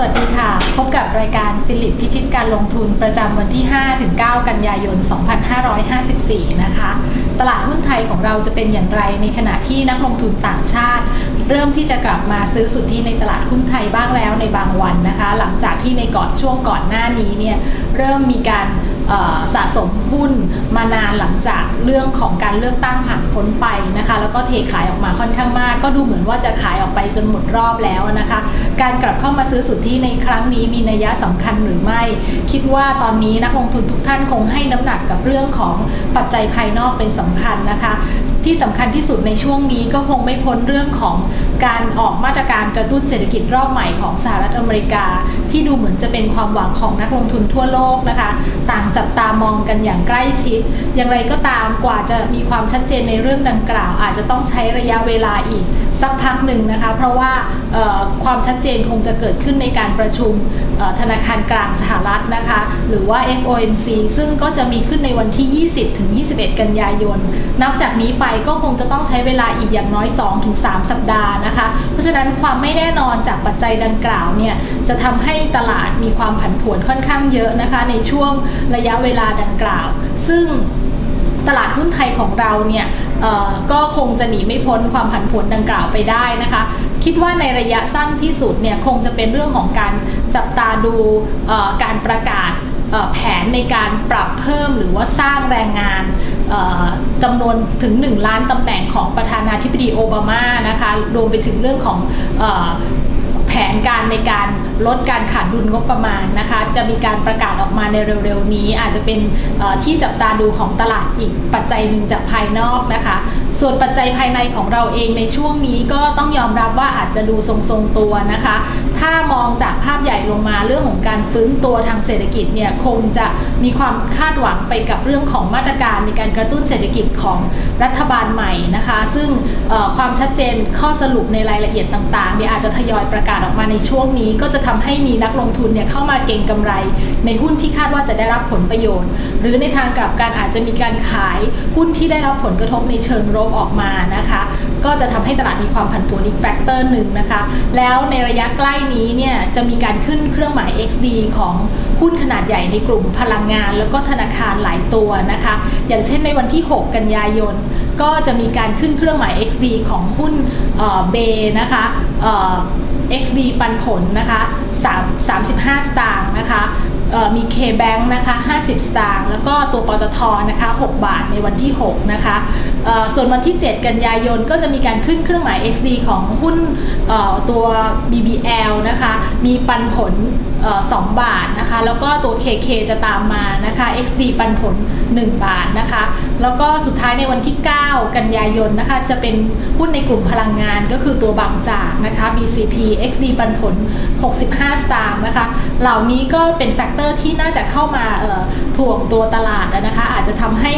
สวัสดีค่ะ พบกับรายการฟิลิปพิชิตการลงทุนประจำวันที่ 5-9 กันยายน 2554 นะคะ ตลาดหุ้นไทยของเราจะเป็นอย่างไรในขณะที่นักลงทุนต่างชาติ เริ่มที่จะกลับมาซื้อสุทธิในตลาดหุ้นไทยบ้างแล้วในบางวันนะคะ หลังจากที่ในก่อนช่วงก่อนหน้านี้เนี่ยเริ่มมีการ สะสมหุ้นมานานหลังจากเรื่องของการเลือกตั้งผ่านพ้นไปนะคะ แล้วก็เทขายออกมาค่อนข้างมาก ก็ดูเหมือนว่าจะขายออกไปจนหมดรอบแล้วนะคะ การกลับเข้ามาซื้อสุทธิในครั้งนี้มีนัยยะสำคัญหรือไม่ คิดว่าตอนนี้นักลงทุนทุกท่านคงให้น้ำหนักกับเรื่องของปัจจัยภายนอกเป็นสำคัญนะคะ ที่สำคัญที่สุดในช่วงนี้ก็คงไม่พ้นเรื่องของการออกมาตรการกระตุ้นเศรษฐกิจรอบใหม่ของสหรัฐอเมริกา ที่ดูเหมือนจะเป็นความหวังของนักลงทุนทั่วโลกนะคะ ต่างจับตามองกันอย่างใกล้ชิด อย่างไรก็ตามกว่าจะมีความชัดเจนในเรื่องดังกล่าว อาจจะต้องใช้ระยะเวลาอีก สักพักหนึ่งนะคะ เพราะว่าความชัดเจนคงจะเกิดขึ้นในการประชุมธนาคารกลางสหรัฐนะคะ หรือว่า FOMC ซึ่งก็จะมีขึ้นในวันที่ 20 ถึง 21 กันยายน นับจากนี้ไปก็คงจะต้องใช้เวลาอีกอย่างน้อย 2 ถึง 3 สัปดาห์นะคะ เพราะฉะนั้นความไม่แน่นอนจากปัจจัยดังกล่าวเนี่ย จะทำให้ตลาดมีความผันผวนค่อนข้างเยอะนะคะ ในช่วงระยะเวลาดังกล่าว ซึ่ง ตลาดหุ้นไทยของเราเนี่ยก็คงจะหนีไม่พ้นความผันผวนดังกล่าวไปได้นะคะ คิดว่าในระยะสั้นที่สุดเนี่ยคงจะเป็นเรื่องของการจับตาดูการประกาศแผนในการปรับเพิ่มหรือว่าสร้างแรงงานจำนวนถึง 1 ล้านตำแหน่งของประธานาธิบดีโอบามานะคะรวมไปถึงเรื่องของ แผนการในการลดการขาดดุลงบประมาณนะคะจะมีการประกาศออกมาในเร็วๆนี้ อาจจะเป็นที่จับตาดูของตลาดอีกปัจจัยหนึ่งจากภายนอกนะคะ ส่วนปัจจัยภายในของเราเองในช่วงนี้ก็ต้องยอมรับว่าอาจจะดูทรงๆตัวนะคะ ถ้ามองจากภาพใหญ่ลงมาเรื่องของการฟื้นตัวทางเศรษฐกิจเนี่ยคงจะมีความคาดหวังไปกับเรื่องของมาตรการในการกระตุ้นเศรษฐกิจของรัฐบาลใหม่นะคะ ซึ่งความชัดเจนข้อสรุปในรายละเอียดต่างๆเนี่ยอาจจะทยอยประกาศออกมาในช่วงนี้ ก็จะทำให้มีนักลงทุนเนี่ยเข้ามาเก็งกำไร ในหุ้นที่คาดว่าจะได้รับผลประโยชน์ หรือในทางกลับกันอาจจะมีการขายหุ้นที่ได้รับผลกระทบในเชิงลบออกมานะคะ ก็จะทำให้ตลาดมีความผันผวนอีกแฟกเตอร์หนึ่งนะคะ แล้วในระยะใกล้นี้เนี่ยจะมีการขึ้นเครื่องหมาย XD ของหุ้นขนาดใหญ่ในกลุ่มพลังงาน แล้วก็ธนาคารหลายตัวนะคะ อย่างเช่นในวันที่ 6 กันยายน ก็จะมีการขึ้นเครื่องหมาย XD ของหุ้นเบนะคะ XD ปันผลนะคะ 3 35 สตางค์นะคะมี K-Bank นะคะ 50 สตางค์ แล้วก็ตัวปตทนะคะ 6 บาทในวันที่ 6 นะคะ ส่วนวันที่ 7 กันยายนก็จะมีการขึ้นเครื่องหมาย XD ของหุ้นตัว BBL นะคะ มีปันผลเอ่อ2บาทนะคะ แล้วก็ตัว KK จะตามมานะคะ XD ปันผล 1 บาทนะคะ แล้วก็สุดท้ายในวันที่ 9 กันยายนนะคะ จะเป็นหุ้นในกลุ่มพลังงานก็คือตัวบางจากนะคะ BCP XD ปันผล 65สตางค์นะคะ เหล่านี้ก็เป็นแฟกเตอร์ที่น่าจะเข้ามาถ่วงตัวตลาดนะคะ อาจจะทำให้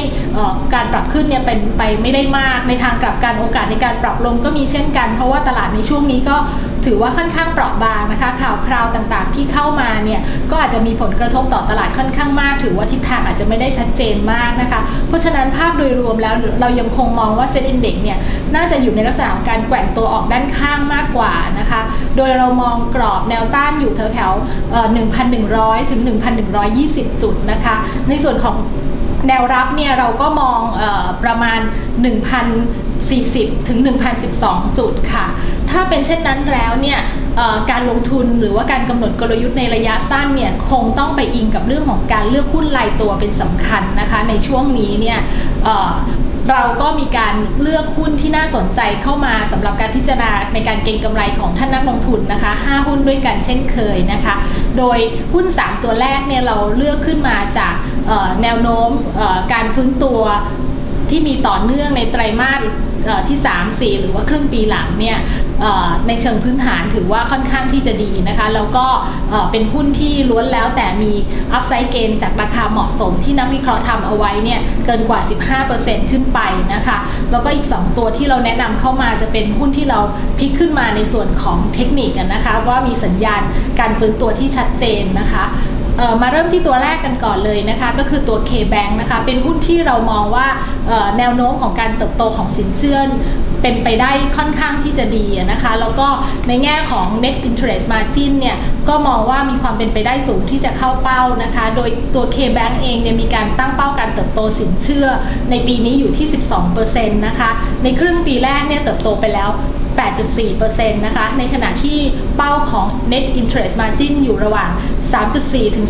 การปรับขึ้นเนี่ยเป็นไปไม่ได้มากในทางกลับกันโอกาสในการปรับลงก็มีเช่นกัน เพราะว่าตลาดในช่วงนี้ก็ ถือว่าค่อนข้างเปราะบางนะคะ ข่าวคราวต่างๆ ที่เข้ามาเนี่ยก็อาจจะมีผลกระทบต่อตลาดค่อนข้างมาก ถือว่าทิศทางอาจจะไม่ได้ชัดเจนมากนะคะ เพราะฉะนั้นภาพโดยรวมแล้วเรายังคงมองว่าเซ็นอินเด็กเนี่ยน่าจะอยู่ในลักษณะของการแกว่งตัวออกด้านข้างมากกว่านะคะ โดยเรามองกรอบแนวต้านอยู่แถวๆ1,100 ถึง 1,120 จุดนะคะ ในส่วนของแนวรับเนี่ยเราก็มองออประมาณ 1,000 1,040 ถึง 1,012 จุดค่ะ ถ้าเป็นเช่นนั้นแล้วเนี่ยการลงทุนหรือว่าการกำหนดกลยุทธ์ในระยะสั้นเนี่ยคงต้องไปอิงกับเรื่องของการเลือกหุ้นรายตัวเป็นสำคัญนะคะ ในช่วงนี้เนี่ยเราก็มีการเลือกหุ้นที่น่าสนใจเข้ามาสำหรับการพิจารณาในการเก็งกำไรของท่านนักลงทุนนะคะ 5 หุ้นด้วยกันเช่นเคยนะคะ โดยหุ้น 3 ตัวแรกเนี่ยเราเลือกขึ้นมาจากแนวโน้มการฟื้นตัวที่มีต่อเนื่องในไตรมาส ที่ 3 4 หรือว่าครึ่งปีหลังเนี่ยในเชิงพื้นฐานถือว่าค่อนข้างที่จะดีนะคะ แล้วก็เป็นหุ้นที่ล้วนแล้วแต่มีอัพไซด์เกนจากราคาเหมาะสมที่นักวิเคราะห์ทำเอาไว้เนี่ยเกินกว่า 15%ขึ้นไปนะคะ แล้วก็อีก 2 ตัวที่เราแนะนำเข้ามาจะเป็นหุ้นที่เราพลิกขึ้นมาในส่วนของเทคนิคกันนะคะ ว่ามีสัญญาณการฟื้นตัวที่ชัดเจนนะคะ มาเริ่มที่ตัวแรกกันก่อนเลยนะคะ ก็คือตัว K-Bank นะคะ เป็นหุ้นที่เรามองว่าแนวโน้มของการเติบโตของสินเชื่อเป็นไปได้ค่อนข้างที่จะดีนะคะ แล้วก็ในแง่ของ net interest margin เนี่ย ก็มองว่ามีความเป็นไปได้สูงที่จะเข้าเป้านะคะ โดยตัว K-Bank เองเนี่ยมีการตั้งเป้าการเติบโตสินเชื่อในปีนี้อยู่ที่ 12%นะคะ ในครึ่งปีแรกเนี่ยเติบโตไปแล้ว 8.4%นะคะ ในขณะที่เป้าของ net interest margin อยู่ระหว่าง 3.4 ถึง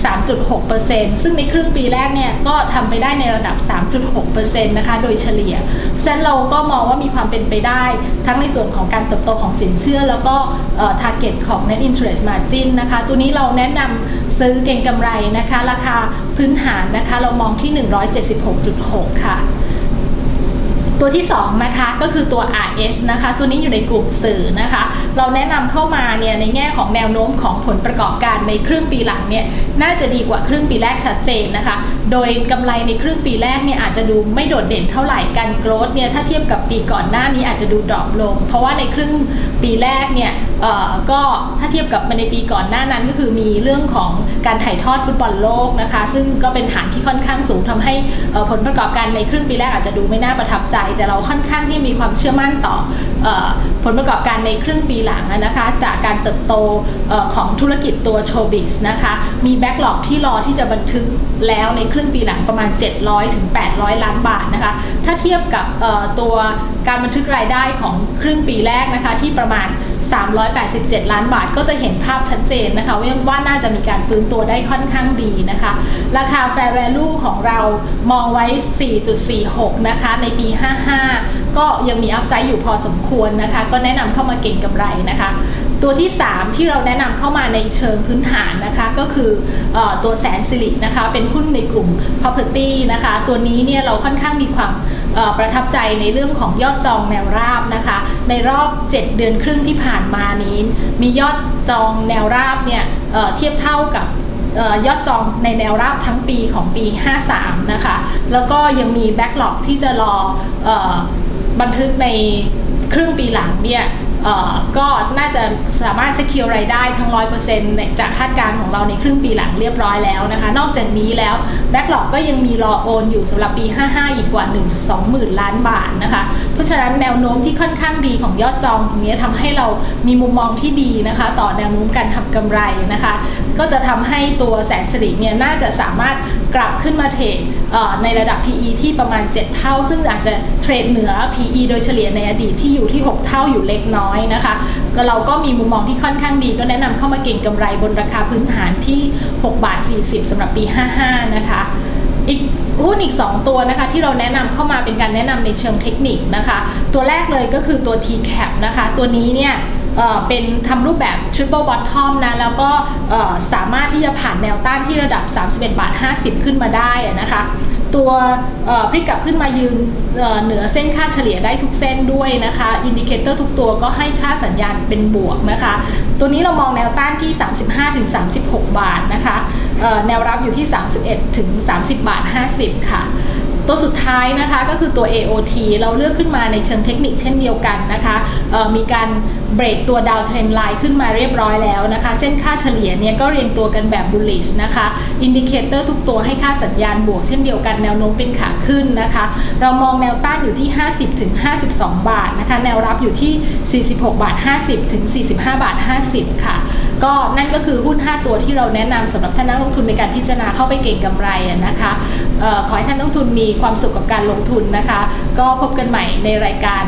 3.6%ซึ่งในครึ่งปีแรกเนี่ยก็ทำไปได้ในระดับ 3.6%นะคะโดยเฉลี่ย เพราะฉะนั้นเราก็มองว่ามีความเป็นไปได้ ทั้งในส่วนของการเติบโตของสินเชื่อ แล้วก็ target ของ net interest margin นะคะ ตัวนี้เราแนะนำซื้อเก็งกำไรนะคะ ราคาพื้นฐานนะคะ เรามองที่ 176.6 ค่ะ ตัวที่2นะคะก็คือตัว RS นะคะ ตัวนี้อยู่ในกลุ่มสื่อนะคะ เราแนะนำเข้ามาเนี่ยในแง่ของแนวโน้มของผลประกอบการในครึ่งปีหลังเนี่ยน่าจะดีกว่าครึ่งปีแรกชัดเจนนะคะ โดยกำไรในครึ่งปีแรกเนี่ยอาจจะดูไม่โดดเด่นเท่าไหร่การโกรธเนี่ยถ้าเทียบกับปีก่อนหน้านี้อาจจะดูดรอปลง เพราะว่าในครึ่งปีแรกเนี่ยเอ่อก็ถ้าเทียบกับในปีก่อนหน้านั้นก็คือมีเรื่องของการถ่ายทอดฟุตบอลโลกนะคะ ซึ่งก็เป็นฐานที่ค่อนข้างสูงทำให้ผลประกอบการในครึ่งปีแรกอาจจะดูไม่น่าประทับใจ แต่เราค่อนข้างที่มีความเชื่อมั่นต่อ ผลประกอบการในครึ่งปีหลังนะคะจากการเติบโตอของธุรกิจตัวโชบิสนะคะมีแบ็กหลอกที่รอที่จะบันทึกแล้วในครึ่งปีหลังประมาณ 700ถึง800 ล้านบาทนะคะถ้าเทียบกับตัวการบันทึกรายได้ของครึ่งปีแรกนะคะที่ประมาณ 387 ล้านบาทก็จะเห็นภาพชัดเจนนะคะว่าน่าจะมีการฟื้นตัวได้ค่อนข้างดีนะคะ ราคา Fair Value ของเรามองไว้ 4.46 นะคะในปี 55 ก็ยังมีอัพไซด์อยู่พอสมควรนะคะ ก็แนะนำเข้ามาเก่งกำไรนะคะตัวที่ 3 ที่เราแนะนำเข้ามาในเชิงพื้นฐานนะคะก็คืออตัวแสนสิรินะคะเป็นหุ้นในกลุ่ม property นะคะ ตัวนี้เนี่ยเราค่อนข้างมีความ ประทับใจในเรื่องของยอดจองแนวราบนะคะ ในรอบ 7 เดือนครึ่งที่ผ่านมานี้ มียอดจองแนวราบเนี่ยเเทียบเท่ากับออยอดจองในแนวราบทั้งปีของปี 53 นะคะ แล้วก็ยังมีแบ็กหลอกที่จะรอออบันทึกในครึ่งปีหลังเนี่ย ก็น่าจะสามารถ secure รายได้ทั้ง 100%ในจากคาดการณ์ของเราในครึ่งปีหลังเรียบร้อยแล้วนะคะ นอกจากนี้แล้วแบ็กหลอกก็ยังมีรอโอนอยู่สำหรับปี 55 อีกกว่า 1.2 หมื่นล้านบาทนะคะ เพราะฉะนั้นแนวโน้มที่ค่อนข้างดีของยอดจองตรงนี้ทำให้เรามีมุมมองที่ดีนะคะ ต่อแนวโน้มการทำกำไรนะคะ ก็จะทำให้ตัวแสนสิริเนี่ยน่าจะสามารถ กลับขึ้นมาเทรดในระดับ PE ที่ประมาณ 7 เท่า ซึ่งอาจจะเทรดเหนือ PE โดยเฉลี่ยในอดีตที่อยู่ที่ 6 เท่าอยู่เล็กน้อยนะคะก็เราก็มีมุมมองที่ค่อนข้างดี ก็แนะนำเข้ามาเก่งกำไรบนราคาพื้นฐานที่ 6 บาท 40สำหรับปี 55 นะคะอีกหุ้นอีก 2 ตัวนะคะที่เราแนะนำเข้ามาเป็นการแนะนำในเชิงเทคนิคนะคะ ตัวแรกเลยก็คือตัว TCAP นะคะ ตัวนี้เนี่ย เป็นทำรูปแบบ Triple Bottom นะ แล้วก็สามารถที่จะผ่านแนวต้านที่ระดับ 31 บาท 50 ขึ้นมาได้นะคะตัวพลิกกลับขึ้นมายืนเเหนือเส้นค่าเฉลี่ยได้ทุกเส้นด้วยนะคะอินดิเคเตอร์ทุกตัวก็ให้ค่าสัญญาณเป็นบวกนะคะ ตัวนี้เรามองแนวต้านที่ 35-36 บาทนะคะแนวรับอยู่ที่ 31ถึง30 บาท 50 ค่ะ ตัวสุดท้ายนะคะก็คือตัว AOT เราเลือกขึ้นมาในเชิงเทคนิคเช่นเดียวกันนะคะมีการเบรกตัวดาวเทรนไลน์ขึ้นมาเรียบร้อยแล้วนะคะ เส้นค่าเฉลี่ยเนี่ยก็เรียงตัวกันแบบ bullish นะคะอินดิเคเตอร์ทุกตัวให้ค่าสัญญาณบวกเช่นเดียวกันแนวโน้มเป็นขาขึ้นนะคะ เรามองแนวต้านอยู่ที่ 50ถึง52 บาทนะคะ แนวรับอยู่ที่ 46 บาท 50ถึง45 บาท 50 ค่ะ ก็นั่นก็คือหุ้น 5 ตัวที่เราแนะนำสำหรับท่านนักลงทุนในการพิจารณาเข้าไปเก่งกำไรนะคะออขอให้ท่านนักลงทุนมีความสุขกับการลงทุนนะคะ ก็พบกันใหม่ในรายการ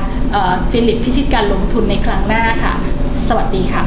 ฟิลิปพิชิตการลงทุนในครั้งหน้าค่ะ สวัสดีค่ะ